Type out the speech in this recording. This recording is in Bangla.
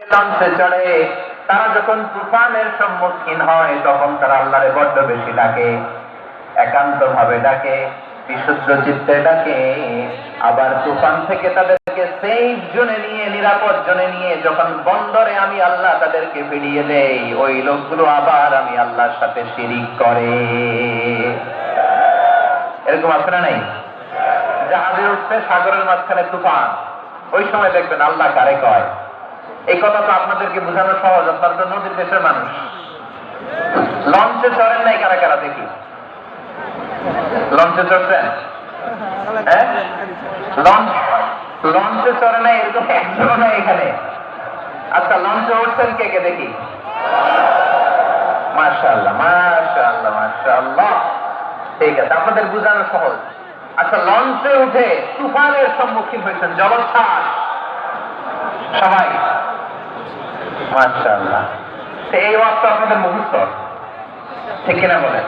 লঞ্চে চড়ে। তারা যখন তুফানের সম্মুখীন হয়, তখন তারা আল্লাহরে বড্ড বেশি ডাকে। একান্ত ভাবে ডাকে, বিশুদ্ধ চিত্তে ডাকে। আবার তুফান থেকে নাই? জাহাজে উঠছে সাগরের মাঝখানে তুফান। ওই সময় দেখবেন আল্লাহ কারে কয়? এই কথা তো আপনাদেরকে বোঝানো সহজ, আপনারা তো নদীর দেশের মানুষ। লঞ্চে চড়েন নাই কারা কারা দেখি? লঞ্চে চড়ছেন? হ্যাঁ? লঞ্চ চড়ে নাই এরকম এখানে। আচ্ছা লঞ্চে উঠছেন কে কে দেখি? মাশাআল্লাহ মাশাআল্লাহ মাশাআল্লাহ। ঠিক আছে, আপনাদের বোঝানো সহজ। আচ্ছা লঞ্চে উঠে তুফানের সম্মুখীন হয়েছেন, জলোচ্ছ্বাস। সবাই। মাশাআল্লাহ। তো এই ওয়াক্ত আপনাদের মুখস্থ? ঠিক কিনা বলেন?